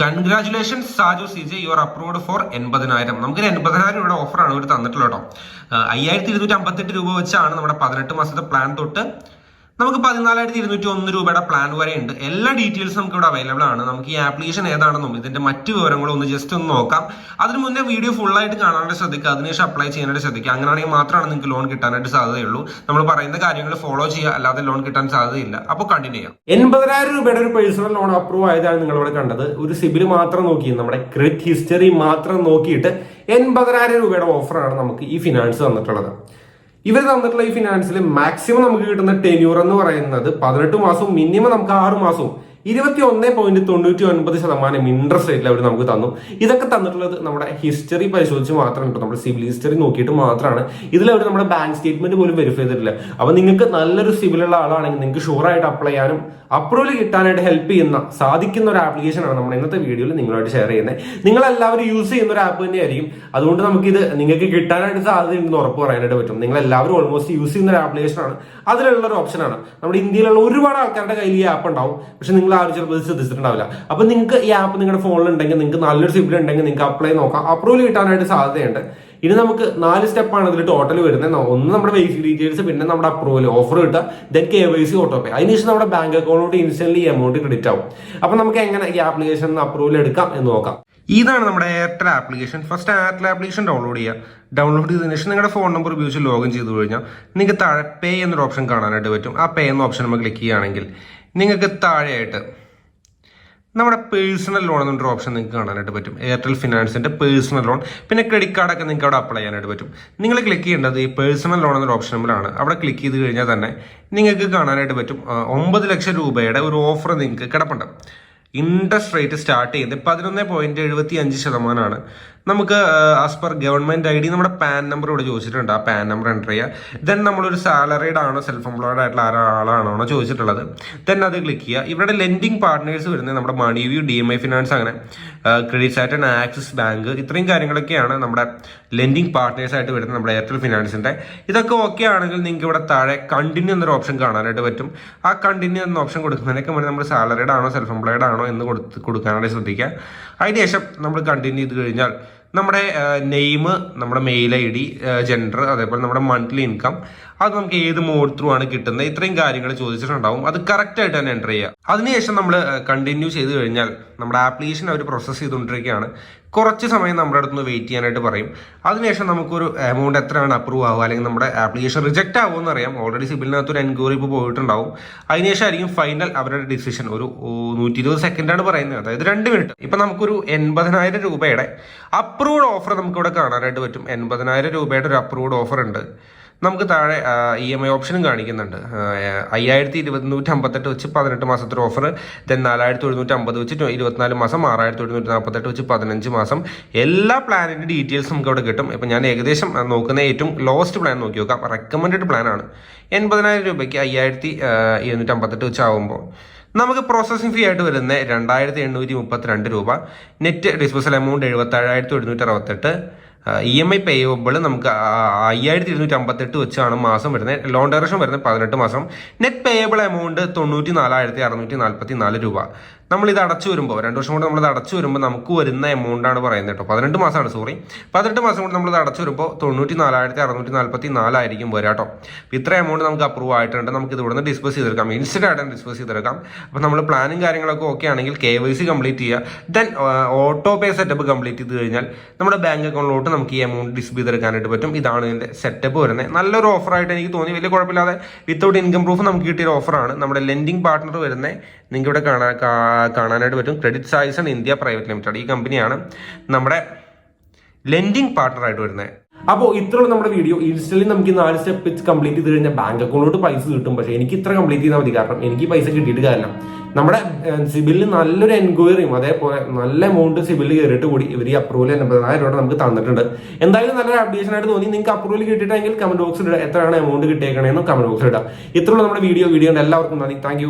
Congratulation Saju C J your approved for എൺപതിനായിരം. നമുക്ക് എൺപതിനായിരം രൂപയുടെ ഓഫറാണ് ഇവർ തന്നിട്ടുള്ളത് കേട്ടോ. അയ്യായിരത്തി ഇരുന്നൂറ്റി അമ്പത്തെട്ട് രൂപ വെച്ചാണ് നമ്മുടെ പതിനെട്ട് മാസത്തെ പ്ലാൻ തൊട്ട് നമുക്ക് പതിനാലായിരത്തി ഇരുന്നൂറ്റി ഒന്ന് രൂപയുടെ പ്ലാൻ വരെ ഉണ്ട്. എല്ലാ ഡീറ്റെയിൽസും നമുക്ക് ഇവിടെ അവൈലബിൾ ആണ്. നമുക്ക് ഈ ആപ്ലിക്കേഷൻ ഏതാണെന്നും ഇതിന്റെ മറ്റു വിവരങ്ങളും ഒന്ന് ജസ്റ്റ് ഒന്ന് നോക്കാം. അതിന് മുന്നേ വീഡിയോ ഫുൾ ആയിട്ട് കാണാനായിട്ട് ശ്രദ്ധിക്കുക. അതിനുശേഷം അപ്ലൈ ചെയ്യാനായിട്ട് ശ്രദ്ധിക്കുക. അങ്ങനെയാണെങ്കിൽ മാത്രമാണ് നിങ്ങൾക്ക് ലോൺ കിട്ടാനായിട്ട് സാധ്യതയുള്ളൂ. നമ്മൾ പറയുന്ന കാര്യങ്ങൾ ഫോളോ ചെയ്യുക. അല്ലാതെ ലോൺ കിട്ടാൻ സാധ്യതയില്ല. അപ്പോൾ കണ്ടിന്യൂ ചെയ്യാം. എൺപതിനായിരം രൂപയുടെ ഒരു പേഴ്സണൽ ലോൺ അപ്രൂവ് ആയതാണ് നിങ്ങൾ ഇവിടെ കണ്ടത്. ഒരു സിബിൽ മാത്രം നോക്കി നമ്മുടെ ക്രെഡിറ്റ് ഹിസ്റ്ററി മാത്രം നോക്കിയിട്ട് എൺപതിനായിരം രൂപയുടെ ഓഫറാണ് നമുക്ക് ഈ ഫിനാൻസ് തന്നിട്ടുള്ളത്. ഇവർ തന്നിട്ടുള്ള ഈ ഫിനാൻസിൽ മാക്സിമം നമുക്ക് കിട്ടുന്ന ടെന്യൂർ എന്ന് പറയുന്നത് പതിനെട്ട് മാസവും മിനിമം നമുക്ക് ആറ് മാസവും. ഇരുപത്തി ഒന്ന് പോയിന്റ് തൊണ്ണൂറ്റി ഒൻപത് ശതമാനം ഇൻട്രസ്റ്റ് റേറ്റിൽ അവർ നമുക്ക് തന്നു. ഇതൊക്കെ തന്നിട്ടുള്ളത് നമ്മുടെ ഹിസ്റ്ററി പരിശോധിച്ച് മാത്രമാണ് കേട്ടോ നമ്മുടെ സിവിൽ ഹിസ്റ്ററി നോക്കിയിട്ട് മാത്രമാണ്. ഇതിൽ അവർ നമ്മുടെ ബാങ്ക് സ്റ്റേറ്റ്മെന്റ് പോലും വെരിഫൈ ചെയ്തിട്ടില്ല. അപ്പൊ നിങ്ങൾക്ക് നല്ലൊരു സിവിലുള്ള ആളാണെങ്കിൽ നിങ്ങൾക്ക് ഷുവർ ആയിട്ട് അപ്ലൈ ചെയ്യാനും അപ്രൂവൽ കിട്ടാനായിട്ട് ഹെൽപ്പ് ചെയ്യുന്ന സാധിക്കുന്ന ഒരു ആപ്ലിക്കേഷനാണ് നമ്മൾ ഇന്നത്തെ വീഡിയോയിൽ നിങ്ങളായിട്ട് ഷെയർ ചെയ്യുന്നത്. നിങ്ങൾ എല്ലാവരും യൂസ് ചെയ്യുന്ന ഒരു ആപ്പ് തന്നെയായിരിക്കും. അതുകൊണ്ട് നമുക്ക് ഇത് നിങ്ങൾക്ക് കിട്ടാനായിട്ട് സാധ്യതയുണ്ടെന്ന് ഉറപ്പ് പറയാനായിട്ട് പറ്റും. നിങ്ങൾ എല്ലാവരും ഓൾമോസ്റ്റ് യൂസ് ചെയ്യുന്ന ഒരു ആപ്ലിക്കേഷൻ ആണ്. അതിലുള്ള ഒരു ഓപ്ഷനാണ് നമ്മുടെ ഇന്ത്യയിലുള്ള ഒരുപാട് ആൾക്കാരുടെ കയ്യിൽ ഈ ആപ്പ് ഉണ്ടാവും. പക്ഷെ നിങ്ങൾ ആരും ചിലപ്പോൾ ശ്രദ്ധിച്ചിട്ടുണ്ടാവില്ല. അപ്പൊ നിങ്ങൾക്ക് ഈ ആപ്പ് നിങ്ങളുടെ ഫോണിൽ ഉണ്ടെങ്കിൽ നിങ്ങൾക്ക് നല്ലൊരു സിബിൽ ഉണ്ടെങ്കിൽ നിങ്ങൾക്ക് അപ്ലൈ നോക്കാം. അപ്രൂവൽ കിട്ടാനായിട്ട് സാധ്യതയുണ്ട്. ഇനി നമുക്ക് നാല് സ്റ്റെപ്പാണ് ഇതിൽ ടോട്ടൽ വരുന്നത്. ഒന്ന് നമ്മുടെ ബേസിക് ഡീറ്റെയിൽസ് പിന്നെ നമ്മുടെ അപ്രൂവൽ ഓഫർ കിട്ടുക then K Y C auto pay അതിനുശേഷം നമ്മുടെ ബാങ്ക് അക്കൗണ്ടിലോട്ട് ഇൻസ്റ്റന്റ് എമൗണ്ട് ക്രെഡിറ്റ് ആവും. അപ്പൊ നമുക്ക് എങ്ങനെ ഈ ആപ്ലിക്കേഷൻ അപ്രൂവൽ എടുക്കാം എന്ന് നോക്കാം. ഇതാണ് നമ്മുടെ Airtel application first Airtel application download ചെയ്യുക ഡൗൺലോഡ് ചെയ്തതിനു ശേഷം നിങ്ങളുടെ ഫോൺ നമ്പർ ഉപയോഗിച്ച് ലോഗിൻ ചെയ്തു കഴിഞ്ഞാൽ നിങ്ങൾക്ക് താഴെ പേ എന്നൊരു ഓപ്ഷൻ കാണാനായിട്ട് പറ്റും. ആ പേ എന്ന ഓപ്ഷൻ നമ്മൾ ക്ലിക്ക് ചെയ്യുകയാണെങ്കിൽ നിങ്ങൾക്ക് താഴെയായിട്ട് നമ്മുടെ പേഴ്സണൽ ലോൺ എന്നൊരു ഓപ്ഷൻ നിങ്ങൾക്ക് കാണാനായിട്ട് പറ്റും. എയർടെൽ ഫിനാൻസിന്റെ പേഴ്സണൽ ലോൺ പിന്നെ ക്രെഡിറ്റ് കാർഡൊക്കെ നിങ്ങൾക്ക് അവിടെ അപ്ലൈ ചെയ്യാനായിട്ട് പറ്റും. നിങ്ങൾ ക്ലിക്ക് ചെയ്യേണ്ടത് ഈ പേഴ്സണൽ ലോൺ എന്നൊരു ഓപ്ഷനിലാണ് അവിടെ ക്ലിക്ക് ചെയ്ത് കഴിഞ്ഞാൽ തന്നെ നിങ്ങൾക്ക് കാണാനായിട്ട് പറ്റും ഒമ്പത് ലക്ഷം രൂപയുടെ ഒരു ഓഫർ നിങ്ങൾക്ക് കിടപ്പുണ്ട്. ഇൻട്രസ്റ്റ് റേറ്റ് സ്റ്റാർട്ട് ചെയ്യുന്നത് പതിനൊന്ന് പോയിന്റ് എഴുപത്തി അഞ്ച് ശതമാനമാണ്. നമുക്ക് as per government I D നമ്മുടെ പാൻ നമ്പർ ഇവിടെ ചോദിച്ചിട്ടുണ്ട്. ആ പാൻ നമ്പർ എന്റർ ചെയ്യുക ദെൻ നമ്മളൊരു സാലറീഡ് ആണോ സെൽഫ് എംപ്ലോയിഡ് ആയിട്ടുള്ള ആളാണോ ചോദിച്ചിട്ടുള്ളത്. ദെൻ അത് ക്ലിക്ക് ചെയ്യുക. ഇവിടെ ലെൻഡിങ് പാർട്ട്നേഴ്സ് വരുന്നത് നമ്മുടെ money view D M I finance അങ്ങനെ ക്രെഡിറ്റ് സാറ്റൻ ആക്സിസ് ബാങ്ക് ഇത്രയും കാര്യങ്ങളൊക്കെയാണ് നമ്മുടെ ലെൻഡിങ് പാർട്ട്നേഴ്സ് ആയിട്ട് വരുന്നത് നമ്മുടെ എയർടെൽ ഫിനാൻസിന്റെ ഇതൊക്കെ ഓക്കെ ആണെങ്കിൽ നിങ്ങൾക്ക് ഇവിടെ താഴെ കണ്ടിന്യൂ എന്നൊരു ഓപ്ഷൻ കാണാനായിട്ട് പറ്റും. ആ കണ്ടിന്യൂ എന്ന ഓപ്ഷൻ കൊടുക്കുന്നതിനൊക്കെ മുന്നേ നമ്മൾ സാലറീഡ് ആണോ സെൽഫ് എംപ്ലോയിഡ് ആണോ എന്ന് കൊടുക്കാനായിട്ട് ശ്രദ്ധിക്കുക. അതിനുശേഷം നമ്മൾ കണ്ടിന്യൂ ചെയ്ത് കഴിഞ്ഞാൽ നമ്മുടെ നെയിം നമ്മുടെ മെയിൽ ഐ ഡി ജെൻഡർ അതേപോലെ നമ്മുടെ മന്ത്ലി ഇൻകം അത് നമുക്ക് ഏത് മോഡ് ത്രൂ ആണ് കിട്ടുന്നത്? ഇത്രയും കാര്യങ്ങൾ ചോദിച്ചിട്ടുണ്ടാവും. അത് കറക്റ്റ് ആയിട്ട് തന്നെ എന്റർ ചെയ്യുക അതിനുശേഷം നമ്മൾ കണ്ടിന്യൂ ചെയ്ത് കഴിഞ്ഞാൽ നമ്മുടെ ആപ്ലിക്കേഷൻ അവർ പ്രോസസ്സ് ചെയ്തുകൊണ്ടിരിക്കുകയാണ്. കുറച്ച് സമയം നമ്മുടെ അടുത്ത് നിന്ന് വെയിറ്റ് ചെയ്യാനായിട്ട് പറയും. അതിനുശേഷം നമുക്കൊരു എമൗണ്ട് എത്രയാണ് അപ്രൂവ് ആവുക? അല്ലെങ്കിൽ നമ്മുടെ ആപ്ലിക്കേഷൻ റിജക്റ്റ് ആവുമെന്ന് അറിയാം. ഓൾറെഡി സിബിലിനകത്ത് ഒരു എൻക്വയറി ഇപ്പോൾ പോയിട്ടുണ്ടാവും. അതിനുശേഷം ആയിരിക്കും ഫൈനൽ അവരുടെ ഡിസിഷൻ ഒരു നൂറ്റി ഇരുപത് സെക്കൻഡാണ് പറയുന്നത്. അതായത് രണ്ട് മിനിറ്റ് ഇപ്പം നമുക്കൊരു എൺപതിനായിരം രൂപയുടെ അപ്രൂവ്ഡ് ഓഫർ നമുക്കിവിടെ കാണാനായിട്ട് പറ്റും. എൺപതിനായിരം രൂപയുടെ ഒരു അപ്രൂവ്ഡ് ഓഫർ ഉണ്ട്. നമുക്ക് താഴെ ഇ എം ഐ ഓപ്ഷനും കാണിക്കുന്നുണ്ട്. അയ്യായിരത്തി ഇരുപത്തിനൂറ്റി അമ്പത്തെട്ട് വെച്ച് പതിനെട്ട് മാസത്തെ ഓഫർ ദെൻ നാലായിരത്തി എഴുന്നൂറ്റി അമ്പത് വെച്ച് ഇരുപത്തിനാല് മാസം ആറായിരത്തി എഴുന്നൂറ്റി നാൽപ്പത്തെട്ട് വെച്ച് പതിനഞ്ച് മാസം. എല്ലാ പ്ലാനിന്റെ ഡീറ്റെയിൽസ് നമുക്ക് അവിടെ കിട്ടും. ഇപ്പം ഞാൻ ഏകദേശം നോക്കുന്ന ഏറ്റവും ലോവസ്റ്റ് പ്ലാൻ നോക്കി നോക്കാം. റെക്കമെൻഡ് പ്ലാനാണ് എൺപതിനായിരം രൂപയ്ക്ക് അയ്യായിരത്തി ഇരുന്നൂറ്റി അമ്പത്തെട്ട് വെച്ച് ആവുമ്പോൾ നമുക്ക് പ്രോസസ്സിംഗ് ഫീ ആയിട്ട് വരുന്ന രണ്ടായിരത്തി എണ്ണൂറ്റി മുപ്പത്തിരണ്ട് രൂപ. നെറ്റ് ഡിസ്പോസൽ എമൗണ്ട് എഴുപത്തേഴായിരത്തി എഴുന്നൂറ്റി അറുപത്തെട്ട്. ഇ എം ഐ പേയബിൾ നമുക്ക് അയ്യായിരത്തി ഇരുന്നൂറ്റി അമ്പത്തെട്ട് വെച്ചാണ് മാസം വരുന്നത്. ലോൺ ഡയറക്ഷൻ വരുന്നത് പതിനെട്ട് മാസം. നെറ്റ് പേയബിൾ എമൗണ്ട് തൊണ്ണൂറ്റി നാലായിരത്തി അറുന്നൂറ്റി നാൽപ്പത്തി നാല് രൂപ. നമ്മൾ ഇത് അടച്ചു വരുമ്പോൾ രണ്ട് വർഷം കൊണ്ട് നമ്മൾ ഇത് അടച്ചു വരുമ്പോൾ നമുക്ക് വരുന്ന എമൗണ്ട് ആണ് പറയുന്നത് കേട്ടോ. പതിനെട്ട് മാസമാണ് സോറി പതിനെട്ട് മാസം കൊണ്ട് നമ്മൾ ഇത് അടച്ചു വരുമ്പോൾ തൊണ്ണൂറ്റി നാലായിരത്തി അറുന്നൂറ്റി നാൽപ്പത്തി നാലായിരിക്കും വരിക കേട്ടോ. ഇത്ര എമൗണ്ട് നമുക്ക് അപ്രൂവ് ആയിട്ടുണ്ട്. നമുക്ക് ഇത് ഇവിടുന്ന് ഡിസ്പോസ് ചെയ്തെടുക്കാം. ഇൻസ്റ്റന്റ് ആയിട്ട് ഡിസ്പോസ് ചെയ്തെടുക്കാം. അപ്പോൾ നമ്മൾ പ്ലാനും കാര്യങ്ങളൊക്കെ ഓക്കെ ആണെങ്കിൽ കെ വൈ സി കംപ്ലീറ്റ് ചെയ്യുക. Then auto pay setup complete ചെയ്ത് കഴിഞ്ഞാൽ നമ്മുടെ ബാങ്ക് അക്കൗണ്ടിലോട്ട് നമുക്ക് ഈ എമൗണ്ട് ഡിസ്പ് ചെയ്തെടുക്കാനായിട്ട് പറ്റും. ഇതാണ് ഇതിന്റെ സെറ്റപ്പ് വരുന്നത്. നല്ലൊരു ഓഫറായിട്ട് എനിക്ക് തോന്നി. വലിയ കുഴപ്പമില്ലാതെ വിത്തൗട്ട് ഇൻകം പ്രൂഫ് നമുക്ക് കിട്ടിയ ഓഫറാണ് നമ്മുടെ ലെൻഡിങ് പാർട്ണർ വരുന്നത് നിങ്ങൾക്ക് ഇവിടെ കാണാൻ കാണാനായിട്ട് പറ്റും. Credit Saison India private limited ഈ കമ്പനിയാണ് നമ്മുടെ ലെൻഡിങ് പാർട്ണർ ആയിട്ട് വരുന്നത് അപ്പോൾ ഇത്രയുള്ള നമ്മുടെ വീഡിയോ ഇൻസ്റ്റലി നമുക്ക് നാല് സ്റ്റെപ്പ് കംപ്ലീറ്റ് ചെയ്ത് കഴിഞ്ഞാൽ ബാങ്ക് അക്കൗണ്ടിലോട്ട് പൈസ കിട്ടും. പക്ഷേ എനിക്ക് ഇത്ര കംപ്ലീറ്റ് ചെയ്താൽ മതി. കാരണം എനിക്ക് പൈസ കിട്ടിയിട്ട് കാരണം നമ്മുടെ സിബിലിൽ നല്ലൊരു എൻക്വയറിയും അതേപോലെ നല്ല എമൗണ്ട് സിബിലിൽ കയറിയിട്ട് കൂടി ഇവർ ഈ അപ്രൂവൽ എൺപതിനായിരം രൂപ നമുക്ക് തന്നിട്ടുണ്ട്. എന്തായാലും നല്ലൊരു അപ്ഡേഷൻ ആയിട്ട് തോന്നി. നിങ്ങൾക്ക് അപ്രൂവൽ കിട്ടിയിട്ടെങ്കിൽ കമന്റ് ബോക്സിൽ ഇടുക. എത്രയാണ് എമൗണ്ട് കിട്ടിയേക്കണേന്ന് കമന്റ് ബോക്സിൽ ഇടുക. ഇത്രയുള്ള നമ്മുടെ വീഡിയോ വീഡിയോ എല്ലാവർക്കും നന്ദി. താങ്ക്